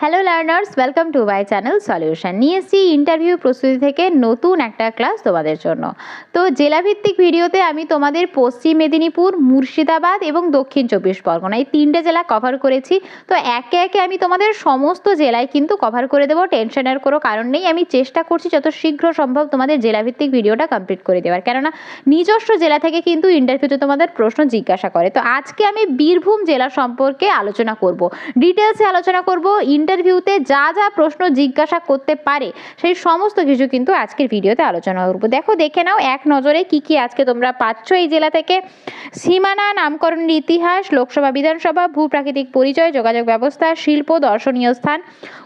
Hello learners welcome to my channel solution নিয়ে এসেছি interview প্রস্তুতি থেকে নতুন একটা ক্লাস তোমাদের জন্য। তো জেলাভিত্তিক ভিডিওতে আমি তোমাদের পশ্চিম মেদিনীপুর, মুর্শিদাবাদ এবং দক্ষিণ চব্বিশ পরগনা এই তিনটে জেলা কভার করেছি। তো একে একে আমি তোমাদের সমস্ত জেলায় কিন্তু কভার করে দেবো টেনশনের কোনো কারণ নেই। আমি চেষ্টা করছি যত শীঘ্র সম্ভব তোমাদের জেলাভিত্তিক ভিডিওটা কমপ্লিট করে দেওয়ার। কেননা নিজস্ব জেলা থেকে কিন্তু ইন্টারভিউতে তোমাদের প্রশ্ন জিজ্ঞাসা করে। তো আজকে আমি বীরভূম জেলা সম্পর্কে আলোচনা করব। ডিটেলসে আলোচনা করব ইন্টারভিউতে যা যা প্রশ্ন জিজ্ঞাসা করতে পারে, সেই সমস্ত কিছু কিন্তু আজকের ভিডিওতে আলোচনা করব। দেখো, দেখে নাও এক নজরে কি কি আজকে তোমরা পাচ্ছ এই জেলা থেকে। সীমানা, নামকরণের ইতিহাস, লোকসভা, বিধানসভা, ভূপ্রাকৃতিক পরিচয়, যোগাযোগ ব্যবস্থা, শিল্প, দর্শনীয় স্থান,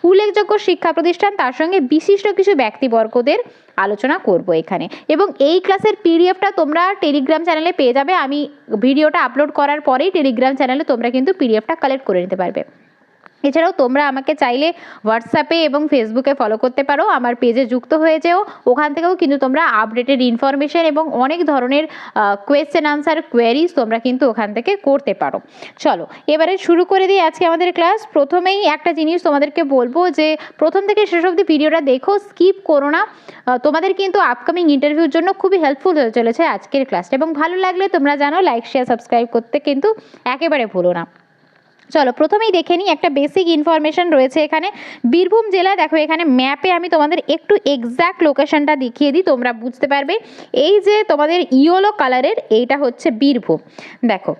উল্লেখযোগ্য শিক্ষা প্রতিষ্ঠান, তার সঙ্গে বিশিষ্ট কিছু ব্যক্তিবর্গদের আলোচনা করব এখানে। এবং এই ক্লাসের পিডিএফটা তোমরা টেলিগ্রাম চ্যানেলে পেয়ে যাবে। আমি ভিডিওটা আপলোড করার পরেই টেলিগ্রাম চ্যানেলে তোমরা কিন্তু পিডিএফটা কালেক্ট করে নিতে পারবে। এছাড়াও তোমরা আমাকে চাইলে হোয়াটসঅ্যাপে এবং ফেসবুকে ফলো করতে পারো। আমার পেজে যুক্ত হয়ে যেও ওখান থেকেও কিন্তু তোমরা আপডেটেড ইনফরমেশন এবং অনেক ধরনের কোয়েশ্চেন আনসার কোয়েরিজ তোমরা কিন্তু ওখান থেকে করতে পারো। চলো, এবারে শুরু করে দিই আজকে আমাদের ক্লাস প্রথমেই একটা জিনিস তোমাদেরকে বলব যে, প্রথম থেকে শেষ অবধি ভিডিওটা দেখো স্কিপ করো না। তোমাদের কিন্তু আপকামিং ইন্টারভিউর জন্য খুবই হেল্পফুল হয়ে চলেছে আজকের ক্লাসটা এবং ভালো লাগলে তোমরা জানো লাইক শেয়ার সাবস্ক্রাইব করতে কিন্তু একেবারে ভুলো না। চলো, প্রথমেই দেখে নিই একটা বেসিক ইনফরমেশন রয়েছে এখানে। বীরভূম জেলা দেখো, এখানে ম্যাপে আমি তোমাদের একটু এক্স্যাক্ট লোকেশনটা দেখিয়ে দিই, তোমরা বুঝতে পারবে। এই যে তোমাদের ইয়েলো কালারের এইটা হচ্ছে বীরভূম। দেখো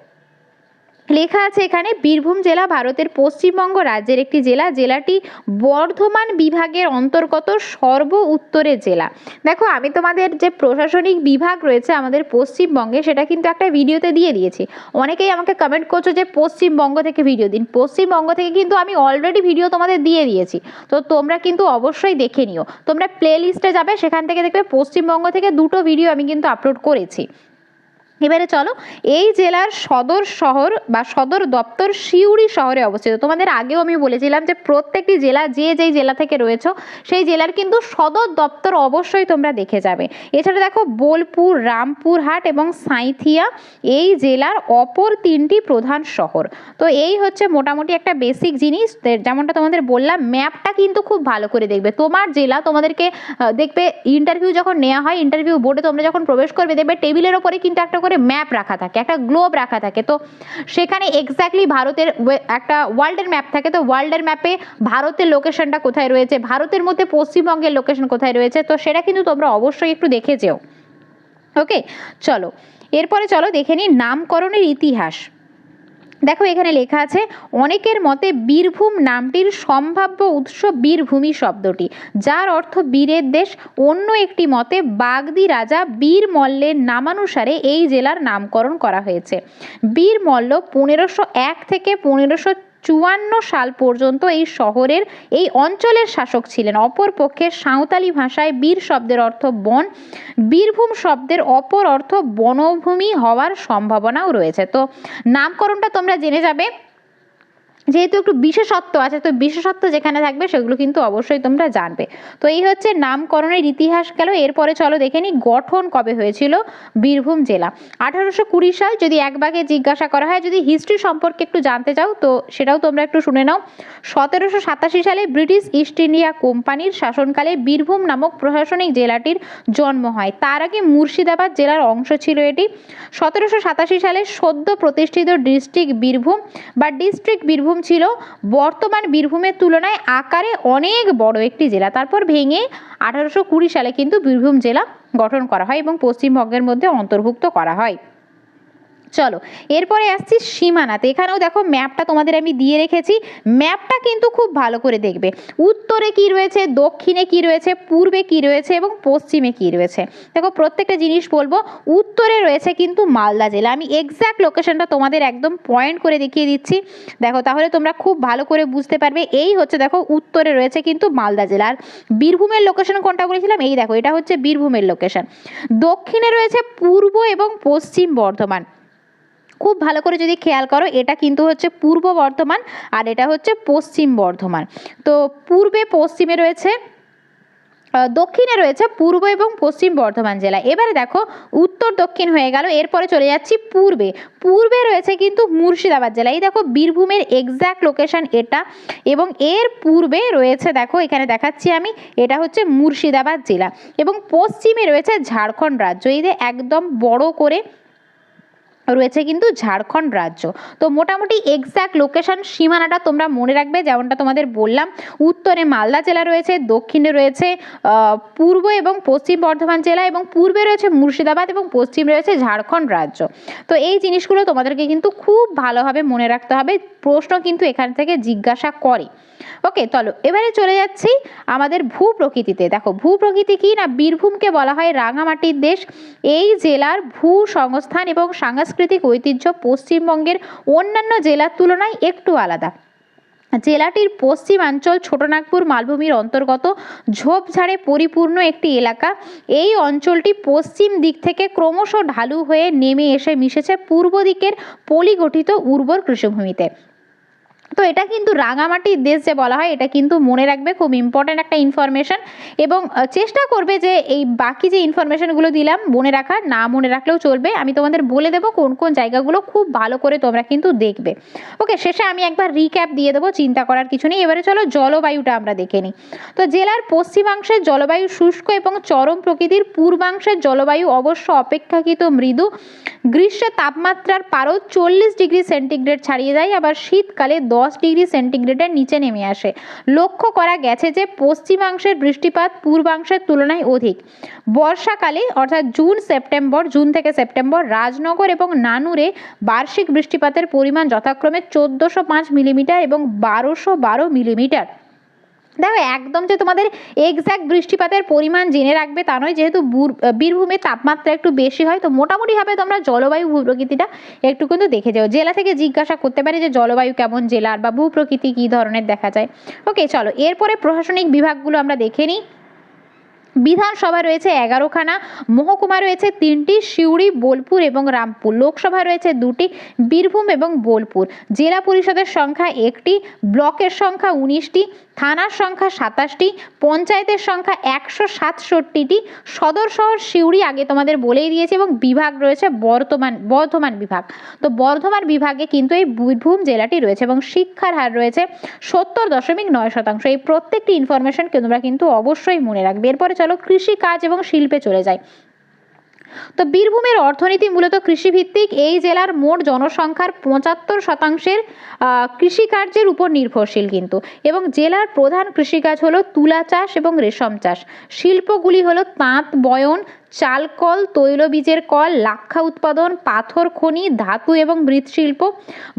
লেখা আছে এখানে, বীরভূম জেলা ভারতের পশ্চিমবঙ্গ রাজ্যের একটি জেলা। জেলাটি বর্ধমান বিভাগের অন্তর্গত সর্ব উত্তরের জেলা। দেখো, আমি তোমাদের যে প্রশাসনিক বিভাগ রয়েছে আমাদের পশ্চিমবঙ্গে, সেটা কিন্তু একটা ভিডিওতে দিয়ে দিয়েছি। অনেকেই আমাকে কমেন্ট করছ যে পশ্চিমবঙ্গ থেকে ভিডিও দিন। পশ্চিমবঙ্গ থেকে কিন্তু আমি অলরেডি ভিডিও তোমাদের দিয়ে দিয়েছি। তো তোমরা কিন্তু অবশ্যই দেখে নিও। তোমরা প্লে লিস্টে যাবে, সেখান থেকে দেখবে পশ্চিমবঙ্গ থেকে দুটো ভিডিও আমি কিন্তু আপলোড করেছি। এবারে চলো, এই জেলার সদর শহর বা সদর দপ্তর সিউড়ি শহরে অবস্থিত। তোমাদের আগেও আমি বলেছিলাম যে প্রত্যেকটি জেলা, যে যেই জেলা থেকে রয়েছে, সেই জেলার কিন্তু সদর দপ্তর অবশ্যই তোমরা দেখে যাবে। এছাড়া দেখো, বোলপুর, রামপুরহাট এবং সাঁইথিয়া, এই জেলার অপর তিনটি প্রধান শহর। তো এই হচ্ছে মোটামুটি একটা বেসিক জিনিস। যেমনটা তোমাদের বললাম ম্যাপটা কিন্তু খুব ভালো করে দেখবে। তোমার জেলা তোমাদেরকে দেখবে ইন্টারভিউ যখন নেওয়া হয় ইন্টারভিউ বোর্ডে তোমরা যখন প্রবেশ করবে, দেখবে টেবিলের ওপরে কিন্তু একটা করে ম্যাপ রাখা থাকে, একটা গ্লোব রাখা থাকে। তো সেখানে এক্স্যাক্টলি ভারতের একটা ওয়ার্ল্ডের ম্যাপ থাকে। তো ওয়ার্ল্ডের ম্যাপে ভারতের লোকেশনটা কোথায় রয়েছে? ভারতের মধ্যে পশ্চিমবঙ্গের লোকেশন কোথায় রয়েছে? তো সেটা কিন্তু তোমরা অবশ্যই একটু দেখে যেও। ওকে চলো। এরপরে চলো দেখে নিই, নামকরণের ইতিহাস। দেখো এখানে লেখা আছে, অনেকের মতে বীরভূম নামটির সম্ভাব্য উৎস বীরভূমি শব্দটি, যার অর্থ বীরের দেশ। অন্য একটি মতে, বাগদি রাজা বীর মল্লের নামানুসারে এই জেলার নামকরণ করা হয়েছে। বীর মল্ল পনেরোশো এক থেকে পনেরোশো চুয়ান্ন সাল পর্যন্ত এই শহরের এই অঞ্চলের শাসক ছিলেন। অপরপক্ষে সাঁওতালি ভাষায় বীর শব্দের অর্থ বন, বীরভূম শব্দের অপর অর্থ বনভূমি হওয়ার সম্ভাবনাও রয়েছে। তো নামকরণটা তোমরা জেনে যাবে। যেহেতু একটু বিশেষত্ব আছে, তো বিশেষত্ব যেখানে থাকবে সেগুলো কিন্তু অবশ্যই তোমরা জানবে। তো এই হচ্ছে নামকরণের ইতিহাস গেল। এরপরে চলো দেখে নিই গঠন কবে হয়েছিল বীরভূম জেলা। আঠারোশো কুড়ি সাল যদি এক ভাগে জিজ্ঞাসা করা হয়, যদি হিস্ট্রি সম্পর্কে একটু জানতে চাও, তো সেটাও তোমরা একটু শুনে নাও। সতেরোশো সাতাশি সালে ব্রিটিশ ইস্ট ইন্ডিয়া কোম্পানির শাসনকালে বীরভূম নামক প্রশাসনিক জেলাটির জন্ম হয়। তার আগে মুর্শিদাবাদ জেলার অংশ ছিল এটি। সতেরোশো সাতাশি সালে সদ্য প্রতিষ্ঠিত ডিস্ট্রিক্ট বীরভূম বা ডিস্ট্রিক্ট বীরভূম ছিল বর্তমান বীরভূমের তুলনায় আকারে অনেক বড় একটি জেলা। তারপর ভেঙে আঠারোশো কুড়ি সালে কিন্তু বীরভূম জেলা গঠন করা হয় এবং পশ্চিমবঙ্গের মধ্যে অন্তর্ভুক্ত করা হয়। চলো, এরপরে আসছি সীমানাতে। এখানেও দেখো ম্যাপটা তোমাদের আমি দিয়ে রেখেছি। ম্যাপটা কিন্তু খুব ভালো করে দেখবে। উত্তরে কি রয়েছে, দক্ষিণে কি রয়েছে, পূর্বে কি রয়েছে এবং পশ্চিমে কি রয়েছে। দেখো, প্রত্যেকটা জিনিস বলব, উত্তরে রয়েছে কিন্তু মালদা জেলা। আমি এক্স্যাক্ট লোকেশনটা তোমাদের একদম পয়েন্ট করে দেখিয়ে দিচ্ছি। দেখো, তাহলে তোমরা খুব ভালো করে বুঝতে পারবে। এই হচ্ছে দেখো, উত্তরে রয়েছে কিন্তু মালদা জেলা। আর বীরভূমের লোকেশন কোনটা বলেছিলাম? এই দেখো, এটা হচ্ছে বীরভূমের লোকেশন দক্ষিণে রয়েছে পূর্ব এবং পশ্চিম বর্ধমান। খুব ভালো করে যদি খেয়াল করো, এটা কিন্তু হচ্ছে পূর্ব বর্ধমান আর এটা হচ্ছে পশ্চিম বর্ধমান। তো পূর্বে পশ্চিমে রয়েছে দক্ষিণে রয়েছে পূর্ব এবং পশ্চিম বর্ধমান জেলা। এবারে দেখো, উত্তর দক্ষিণ হয়ে গেল, এরপরে চলে যাচ্ছি পূর্বে। পূর্বে রয়েছে কিন্তু মুর্শিদাবাদ জেলা। এই দেখো, বীরভূমের এক্স্যাক্ট লোকেশন এটা এবং এর পূর্বে রয়েছে, দেখো, এখানে দেখাচ্ছি আমি, এটা হচ্ছে মুর্শিদাবাদ জেলা। এবং পশ্চিমে রয়েছে ঝাড়খণ্ড রাজ্য। এই যে একদম বড় করে রয়েছে কিন্তু ঝাড়খণ্ড রাজ্য। তো মোটামুটি এক্স্যাক্ট লোকেশন সীমানাটা তোমরা মনে রাখবে, যেমনটা তোমাদের বললাম। উত্তরে মালদা জেলা রয়েছে, দক্ষিণে রয়েছে পূর্ব এবং পশ্চিম বর্ধমান জেলা এবং পূর্বে রয়েছে মুর্শিদাবাদ এবং পশ্চিম রয়েছে ঝাড়খণ্ড রাজ্য। তো এই জিনিসগুলো তোমাদেরকে কিন্তু খুব ভালোভাবে মনে রাখতে হবে। প্রশ্ন কিন্তু এখান থেকে জিজ্ঞাসা করে। ওকে চলো, এবারে চলে যাচ্ছি আমাদের ভূ প্রকৃতিতে দেখো ভূ প্রকৃতি কি না? বীরভূমকে বলা হয় রাঙামাটির দেশ। এই জেলার ভূ সংস্থান এবং সাংস্কৃতিক ঐতিহ্য পশ্চিমবঙ্গের অন্যান্য জেলার তুলনায় একটু আলাদা। জেলাটির পশ্চিমাঞ্চল ছোটনাগপুর মালভূমির অন্তর্গত ঝোপঝাড়ে পরিপূর্ণ একটি এলাকা। এই অঞ্চলটি পশ্চিম দিক থেকে ক্রমশ ঢালু হয়ে নেমে এসে মিশেছে পূর্ব দিকের পলিগঠিত উর্বর কৃষিভূমিতে। তো এটা কিন্তু রাঙামাটির দেশ যে বলা হয়, এটা কিন্তু মনে রাখবে খুব ইম্পর্ট্যান্ট একটা ইনফরমেশন এবং চেষ্টা করবে যে এই বাকি যে ইনফরমেশনগুলো দিলাম, মনে রাখার, না মনে রাখলেও চলবে। আমি তোমাদের বলে দেবো কোন কোন জায়গাগুলো খুব ভালো করে তোমরা কিন্তু দেখবে। ওকে শেষে আমি একবার রিক্যাপ দিয়ে দেবো, চিন্তা করার কিছু নেই। এবারে চলো জলবায়ুটা আমরা দেখে নিই। তো জেলার পশ্চিমাংশের জলবায়ু শুষ্ক এবং চরম প্রকৃতির পূর্বাংশের জলবায়ু অবশ্য অপেক্ষাকৃত মৃদু। গ্রীষ্মে তাপমাত্রার পারদ চল্লিশ ডিগ্রি সেন্টিগ্রেড ছাড়িয়ে যায়, আবার শীতকালে দশ ডিগ্রি সেন্টিগ্রেডের নিচে নেমে আসে। লক্ষ্য করা গেছে যে পশ্চিমাংশের বৃষ্টিপাত পূর্বাংশের তুলনায় অধিক। বর্ষাকালে, অর্থাৎ জুন, সেপ্টেম্বর, জুন থেকে সেপ্টেম্বর, রাজনগর এবং নানুরে বার্ষিক বৃষ্টিপাতের পরিমাণ যথাক্রমে চোদ্দোশো পাঁচ মিলিমিটার এবং বারোশো বারো মিলিমিটার। দেখো, একদম যে তোমাদের এক্স্যাক্ট বৃষ্টিপাতের পরিমাণ জেনে রাখবে তা নয়, যেহেতু বুর- বীরভূমের তাপমাত্রা একটু বেশি হয়, তো মোটামুটিভাবে তোমরা জলবায়ু ভূপ্রকৃতিটা একটু কিন্তু দেখে যাও। জেলা থেকে জিজ্ঞাসা করতে পারে যে জলবায়ু কেমন জেলার বা ভূপ্রকৃতি কী ধরনের দেখা যায়। ওকে চলো, এরপরে প্রশাসনিক বিভাগগুলো আমরা দেখে নিই। বিধানসভা রয়েছে এগারোখানা, মহকুমা রয়েছে তিনটি, সিউড়ি, বোলপুর এবং রামপুর। লোকসভা রয়েছে দুটি, বীরভূম এবং বোলপুর। জেলা পরিষদের সংখ্যা একটি, ব্লকের সংখ্যা উনিশটি থানার সংখ্যা সাতাশটি, পঞ্চায়েতের সংখ্যা একশো সাতষট্টিটি, সদর শহর সিউড়ি আগে তোমাদের বলেই দিয়েছে এবং বিভাগ রয়েছে বর্তমান, বর্ধমান বিভাগ। তো বর্ধমান বিভাগে কিন্তু এই বীরভূম জেলাটি রয়েছে এবং শিক্ষার হার রয়েছে সত্তর দশমিক নয় শতাংশ। এই প্রত্যেকটি ইনফরমেশনকে তোমরা কিন্তু অবশ্যই মনে রাখবে। এরপরে চলো কৃষি কাজ এবং শিল্পে চলে যায় তো বীরভূমের অর্থনীতি মূলত কৃষিভিত্তিক। এই জেলার মোট জনসংখ্যার পঁচাত্তর শতাংশের কৃষিকার্যের উপর নির্ভরশীল কিন্তু। এবং জেলার প্রধান কৃষিকাজ হলো তুলা চাষ এবং রেশম চাষ। শিল্পগুলি হলো তাঁত, বয়ন চালকল, তৈলবীজের কল, লাক্ষা উৎপাদন, পাথর, খনি, ধাতু এবং মৃৎশিল্প,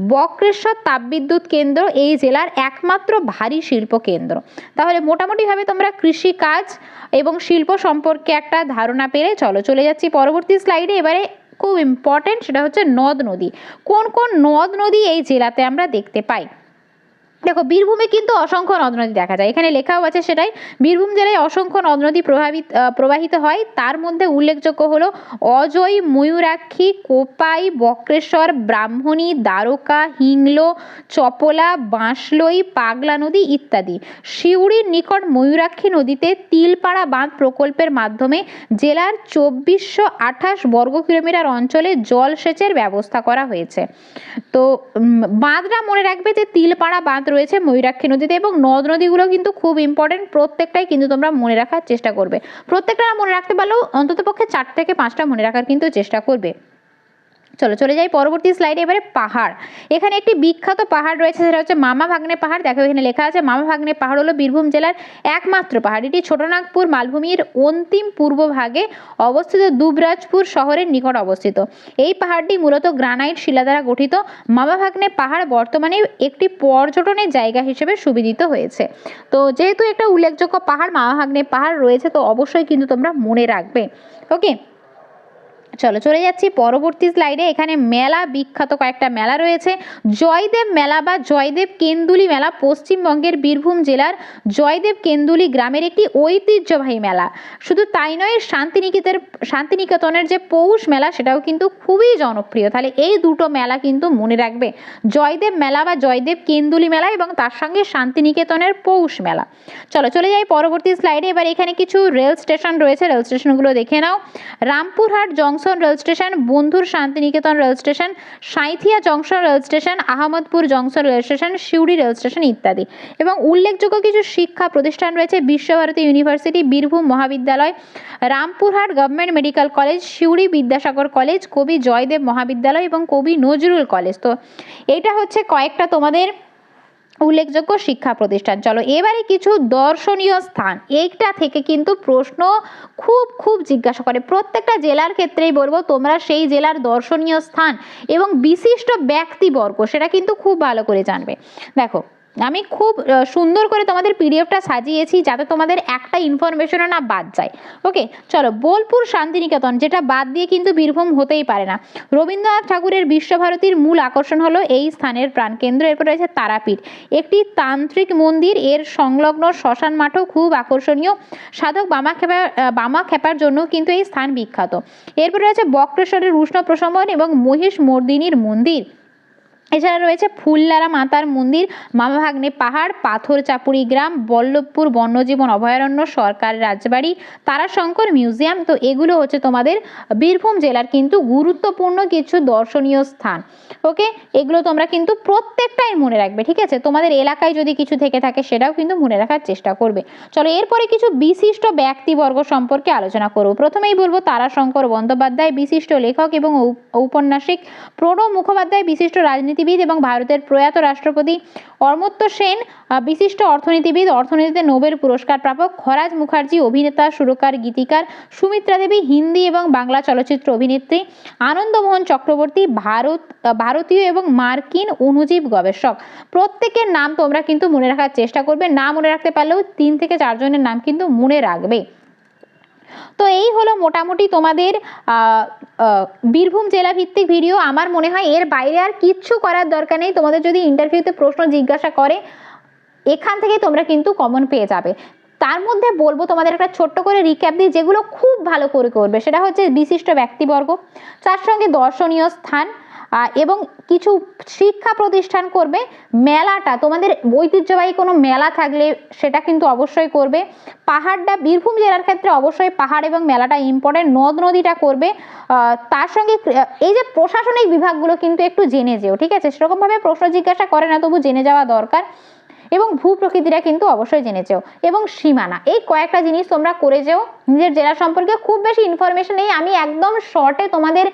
বক্রেশ্বর তাপবিদ্যুৎ কেন্দ্র এই জেলার একমাত্র ভারী শিল্প কেন্দ্র। তাহলে মোটামুটিভাবে তোমরা কৃষি কাজ এবং শিল্প সম্পর্কে একটা ধারণা পেলে চলো, চলে যাচ্ছি পরবর্তী স্লাইডে। এবারে খুব ইম্পর্টেন্ট সেটা হচ্ছে নদ নদী। কোন কোন নদ নদী এই জেলাতে আমরা দেখতে পাই? দেখো, বীরভূমে কিন্তু অসংখ্য নদ নদী দেখা যায়। এখানে লেখাও আছে সেটাই, বীরভূম জেলায় অসংখ্য নদ নদী প্রভাবিত প্রবাহিত হয়। তার মধ্যে উল্লেখযোগ্য হলো অজয়, ময়ূরাক্ষী, কোপাই, বক্রেশ্বর, ব্রাহ্মণী, দ্বারকা, হিংলো, চপলা, বাঁশলই, পাগলা নদী ইত্যাদি। সিউড়ির নিকট ময়ূরাক্ষী নদীতে তিলপাড়া বাঁধ প্রকল্পের মাধ্যমে জেলার চব্বিশশো আঠাশ বর্গ কিলোমিটার অঞ্চলে জলসেচের ব্যবস্থা করা হয়েছে। তো বাঁধটা মনে রাখবে যে তিলপাড়া বাঁধ রয়েছে ময়ূরাক্ষী নদীতে এবং নদ নদীগুলো কিন্তু খুব ইম্পর্টেন্ট প্রত্যেকটাই কিন্তু তোমরা মনে রাখার চেষ্টা করবে। প্রত্যেকটা মনে রাখতে পারলেও অন্ততপক্ষে চার থেকে পাঁচটা মনে রাখার কিন্তু চেষ্টা করবে। চলো, চলে যাই পরবর্তী স্লাইডে এবারে পাহাড়। এখানে একটি বিখ্যাত পাহাড় রয়েছে, সেটা হচ্ছে মামা ভাগ্নে পাহাড়। দেখো, এখানে লেখা আছে, মামা ভাগ্নে পাহাড় হলো বীরভূম জেলার একমাত্র পাহাড়। এটি ছোটনাগপুর মালভূমির অন্তিম পূর্ব ভাগে অবস্থিত দুবরাজপুর শহরের নিকট অবস্থিত। এই পাহাড়টি মূলত গ্রানাইট শিলা দ্বারা গঠিত। মামা ভাগ্নে পাহাড় বর্তমানে একটি পর্যটনের জায়গা হিসেবে সুবিধিত হয়েছে। তো যেহেতু একটা উল্লেখযোগ্য পাহাড়, মামা ভাগ্নে পাহাড় রয়েছে, তো অবশ্যই কিন্তু তোমরা মনে রাখবে। ওকে চলো চলে যাচ্ছি পরবর্তী স্লাইডে এখানে মেলা, বিখ্যাত কয়েকটা মেলা রয়েছে। জয়দেব মেলা বা জয়দেব কেন্দুলি মেলা পশ্চিমবঙ্গের বীরভূম জেলার জয়দেব কেন্দুলি গ্রামের একটি ঐতিহ্যবাহী মেলা। শুধু তাই নয় শান্তিনিকেতনের শান্তিনিকেতনের যে পৌষ মেলা, সেটাও কিন্তু খুবই জনপ্রিয়। তাহলে এই দুটো মেলা কিন্তু মনে রাখবে। জয়দেব মেলা বা জয়দেব কেন্দুলি মেলা এবং তার সঙ্গে শান্তিনিকেতনের পৌষ মেলা। চলো চলে যাই পরবর্তী স্লাইডে এবার এখানে কিছু রেল স্টেশন রয়েছে। রেল স্টেশনগুলো দেখে নাও। রামপুরহাট জংশন রেল স্টেশন, বন্ধুর Santiniketan rail station, Sainthia junction rail station, Ahmedpur junction rail station, Suri rail station ইত্যাদি। এবং উল্লেখযোগ্য কিছু শিক্ষা প্রতিষ্ঠান রয়েছে, Visva Bharati university, Birbhum Mahavidyalaya, Rampurhat government medical college, Suri Vidyasagar college, Kabi Joydev Mahavidyalaya এবং কবি নজরুল কলেজ। তো এটা হচ্ছে কয়েকটা তোমাদের উল্লেখযোগ্য শিক্ষা প্রতিষ্ঠান। চলো এবারে কিছু দর্শনীয় স্থান। এইটা থেকে কিন্তু প্রশ্ন খুব খুব জিজ্ঞাসা করে। প্রত্যেকটা জেলার ক্ষেত্রেই বলব, তোমরা সেই জেলার দর্শনীয় স্থান এবং বিশিষ্ট ব্যক্তিবর্গ, সেটা কিন্তু খুব ভালো করে জানবে। দেখো আমি খুব সুন্দর করে তোমাদের পিডিএফটা সাজিয়েছি যাতে তোমাদের একটা ইনফরমেশনও না বাদ যায়। ওকে চলো, বোলপুর শান্তিনিকেতন, যেটা বাদ দিয়ে কিন্তু বীরভূম হতেই পারে না। রবীন্দ্রনাথ ঠাকুরের বিশ্বভারতীর মূল আকর্ষণ হলো এই স্থানের প্রাণকেন্দ্র, এরপর রয়েছে তারাপীঠ। একটি তান্ত্রিক মন্দির, এর সংলগ্ন শ্মশান মাঠও খুব আকর্ষণীয়। সাধক বামা খেপা বামা খেপার জন্য কিন্তু এই স্থান বিখ্যাত। এরপর রয়েছে বক্রেশ্বরের উষ্ণ প্রশমন এবং মহিষ মর্দিনীর মন্দির। এছাড়া রয়েছে ফুল্লারা মাতার মন্দির, মামাভাগ্নে পাহাড় পাথর চাপুরি গ্রাম, বল্লভপুর বন্যজীবন অভয়ারণ্য, সরকার রাজবাড়ি, তারাশঙ্কর মিউজিয়াম। তো এগুলো হচ্ছে তোমাদের বীরভূম জেলার কিন্তু গুরুত্বপূর্ণ কিছু দর্শনীয় স্থান। ওকে? এগুলো তোমরা কিন্তু প্রত্যেকটাই মনে রাখবে, ঠিক আছে? তোমাদের এলাকায় যদি কিছু থেকে থাকে সেটাও কিন্তু মনে রাখার চেষ্টা করবে। চলো এরপরে কিছু বিশিষ্ট ব্যক্তিবর্গ সম্পর্কে আলোচনা করব। প্রথমেই বলব তারাশঙ্কর বন্দ্যোপাধ্যায়, বিশিষ্ট লেখক এবং ঔপন্যাসিক প্রণব মুখোপাধ্যায়, বিশিষ্ট রাজনীতিবিদ এবং ভারতের প্রয়াত রাষ্ট্রপতি অমর্ত্য সেন বিশিষ্ট অর্থনীতিবিদ, অর্থনীতিতে নোবেল পুরস্কার প্রাপক খরাজ মুখার্জি, অভিনেতা, সুরকার, গীতিকার সুমিত্রা দেবী, হিন্দি এবং বাংলা চলচ্চিত্র অভিনেত্রী আনন্দমোহন চক্রবর্তী, ভারত ভারতীয় এবং মার্কিন অনুজীব গবেষক। প্রত্যেকের নাম তোমরা কিন্তু মনে রাখার চেষ্টা করবে। না মনে রাখতে পারলেও তিন থেকে চারজনের নাম কিন্তু মনে রাখবে। তো এই হলো মোটামুটি তোমাদের বীরভূম জেলা ভিত্তিক ভিডিও। আমার মনে হয় এর বাইরে আর কিচ্ছু করার দরকার নেই। তোমাদের যদি ইন্টারভিউতে প্রশ্ন জিজ্ঞাসা করে, এখান থেকে তোমরা কিন্তু কমন পেয়ে যাবে। তার মধ্যে বলব, তোমাদের একটা ছোট্ট করে রিক্যাপ দিই, যেগুলো খুব ভালো করে করবে। সেটা হচ্ছে বিশিষ্ট ব্যক্তিবর্গ, তার সঙ্গে দর্শনীয় স্থান এবং কিছু শিক্ষা প্রতিষ্ঠান করবে, মেলাটা, তোমাদের ঐতিহ্যবাহী কোনো মেলা থাকলে সেটা কিন্তু অবশ্যই করবে। পাহাড়টা, বীরভূম জেলার ক্ষেত্রে অবশ্যই পাহাড় এবং মেলাটা ইম্পর্টেন্ট নদ নদীটা করবে। তার সঙ্গে এই যে প্রশাসনিক বিভাগগুলো কিন্তু একটু জেনে যেও, ঠিক আছে? সেরকমভাবে প্রশ্ন জিজ্ঞাসা করে না, তবু জেনে যাওয়া দরকার। এবং ভূ প্রকৃতিটা কিন্তু অবশ্যই জেনে যেও এবং সীমানা, এই কয়েকটা জিনিস তোমরা করে যেও নিজের জেলা সম্পর্কে খুব বেশি ইনফরমেশন নেই। আমি একদম শর্টে তোমাদের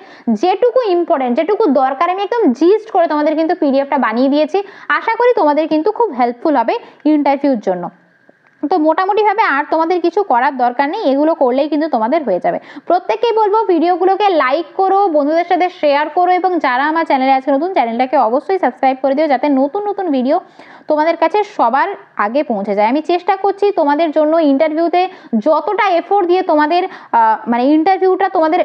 যেটুকু ইম্পর্টেন্ট যেটুকু দরকার, আমি একদম জিস্ট করে তোমাদের কিন্তু পিডিএফটা বানিয়ে দিয়েছি। আশা করি তোমাদের কিন্তু খুব হেল্পফুল হবে ইন্টারভিউর জন্য। তো মোটামুটিভাবে আর তোমাদের কিছু করার দরকার নেই, এগুলো করলেই কিন্তু তোমাদের হয়ে যাবে। প্রত্যেককেই বলব ভিডিওগুলোকে লাইক করো, বন্ধুদের সাথে শেয়ার করো এবং যারা আমার চ্যানেলে আছে, নতুন চ্যানেলটাকে অবশ্যই সাবস্ক্রাইব করে দিও যাতে নতুন নতুন ভিডিও তোমাদের কাছে সবার আগে পৌঁছে যায়। আমি চেষ্টা করছি তোমাদের জন্য ইন্টারভিউতে যতটা এফোর্ট দিয়ে তোমাদের মানে ইন্টারভিউটা তোমাদের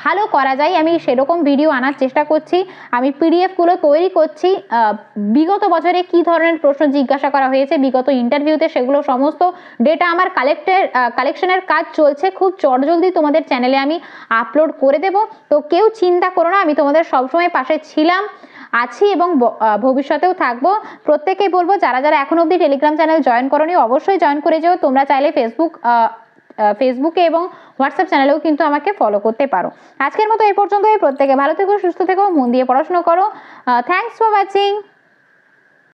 ভালো করা যায়, আমি সেরকম ভিডিও আনার চেষ্টা করছি। আমি পিডিএফগুলো তৈরি করছি বিগত বছরে কি ধরনের প্রশ্ন জিজ্ঞাসা করা হয়েছে, বিগত ইন্টারভিউতে সেগুলো সমস্ত ডেটা আমার কালেক্টের কালেকশনের কাজ চলছে, খুব চটজলদি তোমাদের চ্যানেলে আমি আপলোড করে দেব। তো কেউ চিন্তা করো না, আমি তোমাদের সবসময় পাশে ছিলাম, আছি এবং ভবিষ্যতেও থাকব। প্রত্যেকেই বলব, যারা যারা এখন অবধি টেলিগ্রাম চ্যানেল জয়েন করোনি, অবশ্যই জয়েন করে যেও। তোমরা চাইলে ফেসবুক ফেসবুকে এবং হোয়াটসঅ্যাপ চ্যানেলেও কিন্তু আমাকে ফলো করতে পারো। আজকের মতো এই পর্যন্তই। প্রত্যেকে ভালো থেকো, সুস্থ থেকো, মন দিয়ে পড়াশুনো করো। Thanks for watching